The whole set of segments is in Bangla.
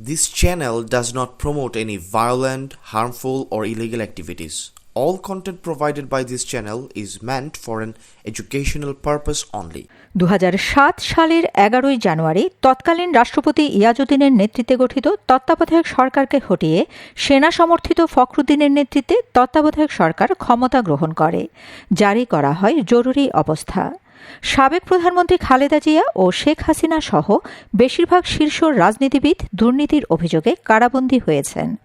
This channel does not promote any violent, harmful, or illegal activities. All content provided by this channel is meant for an educational purpose only. দু হাজার সাত সালের এগারোই জানুয়ারি তৎকালীন রাষ্ট্রপতি ইয়াজুদ্দিনের নেতৃত্বে গঠিত তত্ত্বাবধায়ক সরকারকে হটিয়ে সেনা সমর্থিত ফখরুদ্দিনের নেতৃত্বে তত্ত্বাবধায়ক সরকার ক্ষমতা গ্রহণ করে জারি করা হয় জরুরি অবস্থা সাবেক প্রধানমন্ত্রী খালেদা জিয়া ও শেখ হাসিনা সহ বেশিরভাগ শীর্ষ রাজনীতিবিদ দুর্নীতির অভিযোগে কারাবন্দী হয়েছেন।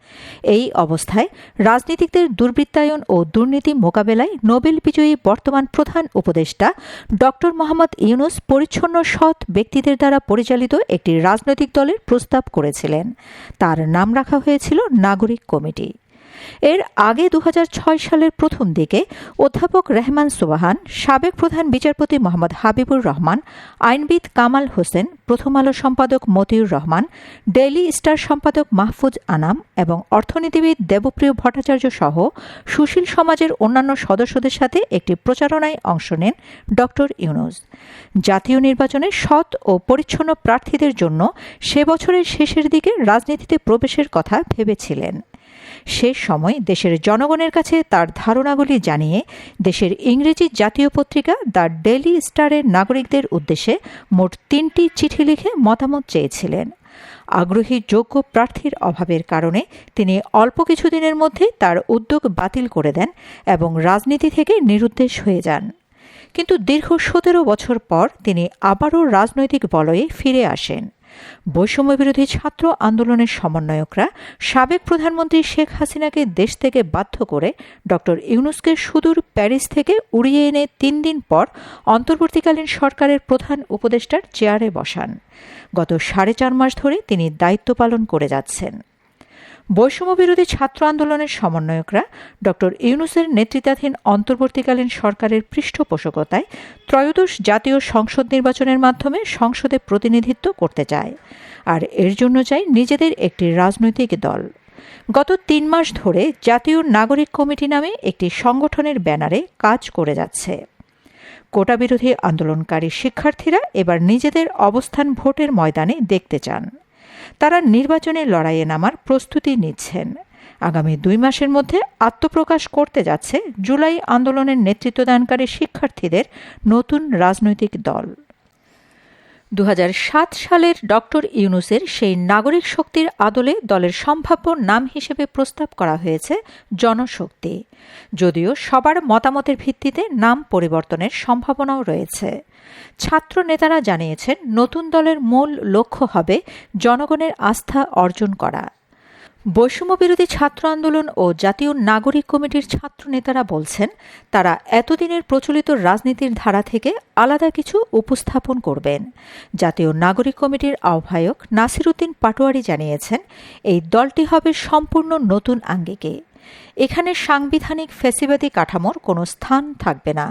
এই অবস্থায় রাজনীতিকদের দুর্বৃত্তায়ন ও দুর্নীতি মোকাবেলায় নোবেল বিজয়ী বর্তমান প্রধান উপদেষ্টা ড মোহাম্মদ ইউনুস পরিচ্ছন্ন সৎ ব্যক্তিদের দ্বারা পরিচালিত একটি রাজনৈতিক দলের প্রস্তাব করেছিলেন। তার নাম রাখা হয়েছিল নাগরিক কমিটি। এর আগে দু হাজার ছয় সালের প্রথম দিকে অধ্যাপক রেহমান সুবাহান, সাবেক প্রধান বিচারপতি মোহাম্মদ হাবিবুর রহমান, আইনবিদ কামাল হোসেন, প্রথম আলো সম্পাদক মতিউর রহমান, ডেইলি স্টার সম্পাদক মাহফুজ আনাম এবং অর্থনীতিবিদ দেবপ্রিয় ভট্টাচার্য সহ সুশীল সমাজের অন্যান্য সদস্যদের সাথে একটি প্রচারণায় অংশ নেন ড ইউনুস। জাতীয় নির্বাচনে সৎ ও পরিচ্ছন্ন প্রার্থীদের জন্য সে বছরের শেষের দিকে রাজনীতিতে প্রবেশের কথা ভেবেছিলেন। শেষ সময় দেশের জনগণের কাছে তার ধারণাগুলি জানিয়ে দেশের ইংরেজি জাতীয় পত্রিকা দ্য ডেইলি স্টারের নাগরিকদের উদ্দেশ্যে মোট তিনটি চিঠি লিখে মতামত চেয়েছিলেন। আগ্রহী যোগ্য প্রার্থীর অভাবের কারণে তিনি অল্প কিছুদিনের মধ্যে তার উদ্যোগ বাতিল করে দেন এবং রাজনীতি থেকে নিরুদ্দেশ হয়ে যান। কিন্তু দীর্ঘ সতেরো বছর পর তিনি আবারও রাজনৈতিক বলয়ে ফিরে আসেন। বৈষম্য বিরোধী ছাত্র আন্দোলনের সমন্বয়করা সাবেক প্রধানমন্ত্রী শেখ হাসিনাকে দেশ থেকে বাধ্য করে ড ইউনুসকে সুদূর প্যারিস থেকে উড়িয়ে এনে তিন দিন পর অন্তর্বর্তীকালীন সরকারের প্রধান উপদেষ্টার চেয়ারে বসান। গত সাড়ে চার মাস ধরে তিনি দায়িত্ব পালন করে যাচ্ছেন। বৈষম্য বিরোধী ছাত্র আন্দোলনের সমন্বয়করা ড. ইউনুসের নেতৃত্বাধীন অন্তর্বর্তীকালীন সরকারের পৃষ্ঠপোষকতায় ত্রয়োদশ জাতীয় সংসদ নির্বাচনের মাধ্যমে সংসদে প্রতিনিধিত্ব করতে চায়। আর এর জন্য চাই নিজেদের একটি রাজনৈতিক দল। গত তিন মাস ধরে জাতীয় নাগরিক কমিটি নামে একটি সংগঠনের ব্যানারে কাজ করে যাচ্ছে। কোটা বিরোধী আন্দোলনকারী শিক্ষার্থীরা এবার নিজেদের অবস্থান ভোটের ময়দানে দেখতে চান। তারা নির্বাচনে লড়াইয়ে নামার প্রস্তুতি নিচ্ছেন। আগামী দুই মাসের মধ্যে আত্মপ্রকাশ করতে যাচ্ছে জুলাই আন্দোলনের নেতৃত্বদানকারী শিক্ষার্থীদের নতুন রাজনৈতিক দল। দু হাজার সাত সালের ডক্টর ইউনুসের সেই নাগরিক শক্তির আদলে দলের সম্ভাব্য নাম হিসেবে প্রস্তাব করা হয়েছে জনশক্তি। যদিও সবার মতামতের ভিত্তিতে নাম পরিবর্তনের সম্ভাবনাও রয়েছে। ছাত্র নেতারা জানিয়েছেন, নতুন দলের মূল লক্ষ্য হবে জনগণের আস্থা অর্জন করা। বৈষম্য বিরোধী ছাত্র আন্দোলন ও জাতীয় নাগরিক কমিটির ছাত্র নেতারা বলছেন, তারা এতদিনের প্রচলিত রাজনীতির ধারা থেকে আলাদা কিছু উপস্থাপন করবেন। জাতীয় নাগরিক কমিটির আহ্বায়ক নাসিরুদ্দিন পাটোয়ারি জানিয়েছেন, এই দলটি হবে সম্পূর্ণ নতুন আঙ্গিকে। এখানে সাংবিধানিক ফেসিবাদী কাঠামোর কোনো স্থান থাকবে না।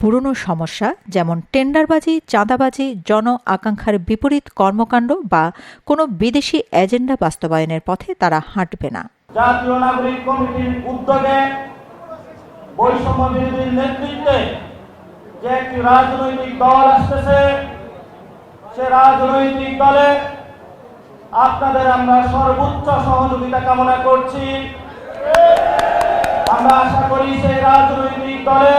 পুরনো সমস্যা, যেমন টেন্ডারবাজি, চাঁদাবাজি, জন আকাঙ্ক্ষার বিপরীত কর্মকাণ্ড বা কোনো বিদেশি এজেন্ডা বাস্তবায়নের পথে তারা হাঁটবে না। জাতীয় নাগরিক কমিটির উদ্যোগে নেতৃত্বে যে একটি রাজনৈতিক দল আসতেছে, সে রাজনৈতিক দলে আপনাদের আমরা সর্বোচ্চ সহযোগিতা কামনা করছি। আমরা আশা করি সেই রাজনৈতিক দলে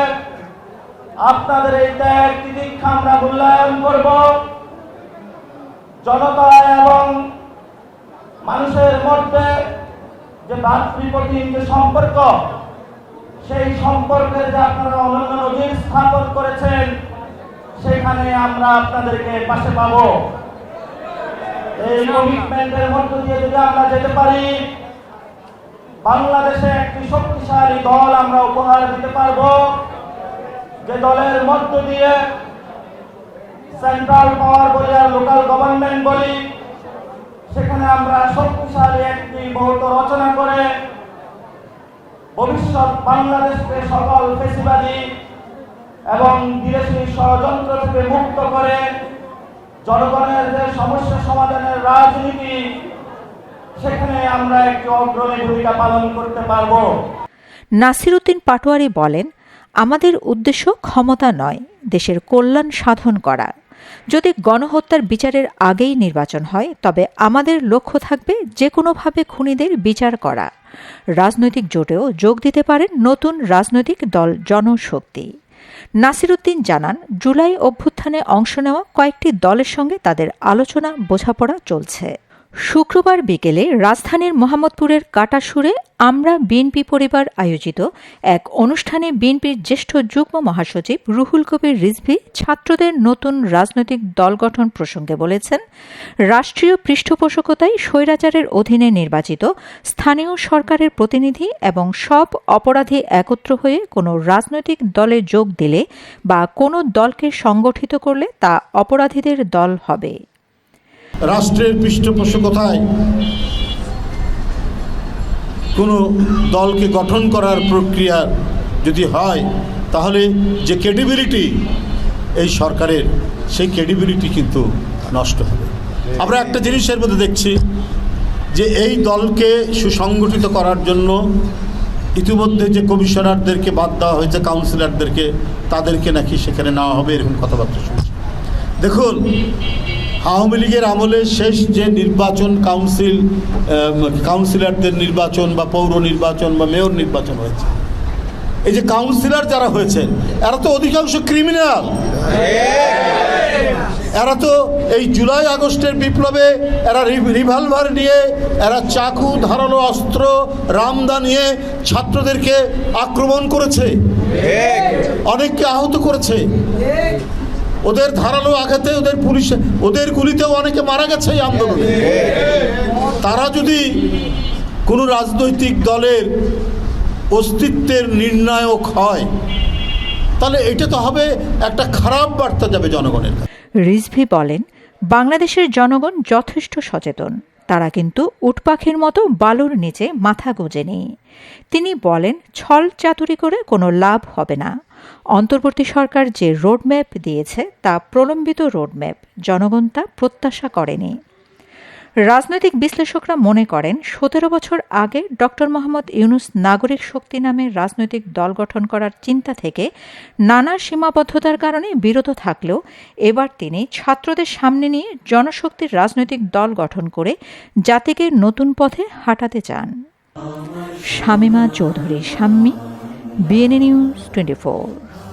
আপনাদের এই ত্যাগ তিতিক্ষা আমরা মূল্যায়ন করব। জনতা এবং মানুষের মধ্যে যে ভাতৃপ্রতিম যে সম্পর্ক, সেই সম্পর্কের যে আপনারা অনন্য নজির স্থাপন করেছেন, সেখানে আমরা আপনাদেরকে পাশে পাব। এই কমিটমেন্টের মধ্য দিয়ে যদি আমরা যেতে পারি, বাংলাদেশে একটি শক্তিশালী দল আমরা উপহার দিতে পারব। যে দলের মধ্য দিয়ে সেন্ট্রাল পাওয়ার বলি আর লোকাল গভর্নমেন্ট বলি, সেখানে আমরা শক্তিশালী একটি বহুত রচনা করে ভবিষ্যৎ বাংলাদেশকে সকল ফেসিবাদী এবং বিদেশি ষড়যন্ত্র থেকে মুক্ত করে জনগণের যে সমস্যা সমাধানের রাজনীতি, সেখানে আমরা একটি অগ্রণী ভূমিকা পালন করতে পারব। নাসিরুদ্দিন পাটোয়ারি বলেন আমাদের উদ্দেশ্য ক্ষমতা নয়, দেশের কল্যাণ সাধন করা। যদি গণহত্যার বিচারের আগেই নির্বাচন হয়, তবে আমাদের লক্ষ্য থাকবে যে কোনোভাবে খুনিদের বিচার করা। রাজনৈতিক জোটেও যোগ দিতে পারেন নতুন রাজনৈতিক দল জনশক্তি। নাসিরুদ্দিন জানান, জুলাই অভ্যুত্থানে অংশ নেওয়া কয়েকটি দলের সঙ্গে তাদের আলোচনা, বোঝাপড়া চলছে। শুক্রবার বিকেলে রাজধানীর মোহাম্মদপুরের কাটাসুরে আমরা বিএনপি পরিবার আয়োজিত এক অনুষ্ঠানে বিএনপির জ্যেষ্ঠ যুগ্ম মহাসচিব রুহুল কবির রিজভি ছাত্রদের নতুন রাজনৈতিক দল গঠন প্রসঙ্গে বলেছেন, রাষ্ট্রীয় পৃষ্ঠপোষকতায় স্বৈরাচারের অধীনে নির্বাচিত স্থানীয় সরকারের প্রতিনিধি এবং সব অপরাধী একত্র হয়ে কোনো রাজনৈতিক দলে যোগ দিলে বা কোনো দলকে সংগঠিত করলে তা অপরাধীদের দল হবে। রাষ্ট্রের পৃষ্ঠপোষকতায় কোনো দলকে গঠন করার প্রক্রিয়া যদি হয়, তাহলে যে ক্রেডিবিলিটি এই সরকারের, সেই ক্রেডিবিলিটি কিন্তু নষ্ট হবে। আমরা একটা জিনিসের মধ্যে দেখছি যে এই দলকে সুসংগঠিত করার জন্য ইতিমধ্যে যে কমিশনারদেরকে বাদ দেওয়া হয়েছে কাউন্সিলরদেরকে তাদেরকে নাকি সেখানে নেওয়া হবে, এরকম কথাবার্তা শুনছি। দেখুন আওয়ামী লীগের আমলে শেষ যে নির্বাচন কাউন্সিল কাউন্সিলরদের নির্বাচন বা পৌর নির্বাচন বা মেয়র নির্বাচন হয়েছে, এই যে কাউন্সিলর যারা হয়েছে এরা তো অধিকাংশ ক্রিমিনাল। এরা তো এই জুলাই আগস্টের বিপ্লবে এরা রিভলভার নিয়ে, এরা চাকু ধারালো অস্ত্র, রামদা নিয়ে ছাত্রদেরকে আক্রমণ করেছে। অনেককে আহত করেছে। ওদের ধারালো আঘাতে ওদের পুলিশে, ওদের গুলিতেও অনেকে মারা গেছে এই আন্দোলনে। তারা যদি কোনো রাজনৈতিক দলের অস্তিত্বের নির্ণায়ক হয়, তাহলে এটা তো হবে একটা খারাপ বার্তা যাবে জনগণের রিজভি বলেন, বাংলাদেশের জনগণ যথেষ্ট সচেতন। তারা কিন্তু উটপাখির মতো বালুর নিচে মাথা গোজেনি তিনি বলেন, ছল চাতুরি করে কোনো লাভ হবে না। অন্তর্বর্তী সরকার যে রোডম্যাপ দিয়েছে তা প্রলম্বিত রোডম্যাপ, জনগণ তা প্রত্যাশা করেনি। রাজনৈতিক বিশ্লেষকরা মনে করেন, সতেরো বছর আগে ডক্টর মোহাম্মদ ইউনুস নাগরিক শক্তি নামে রাজনৈতিক দল গঠন করার চিন্তা থেকে নানা সীমাবদ্ধতার কারণে বিরত থাকলেও এবার তিনি ছাত্রদের সামনে নিয়ে জনশক্তির রাজনৈতিক দল গঠন করে জাতিকে নতুন পথে হাঁটাতে চান। শামিমা চৌধুরী, শাম্মী। BNN News 24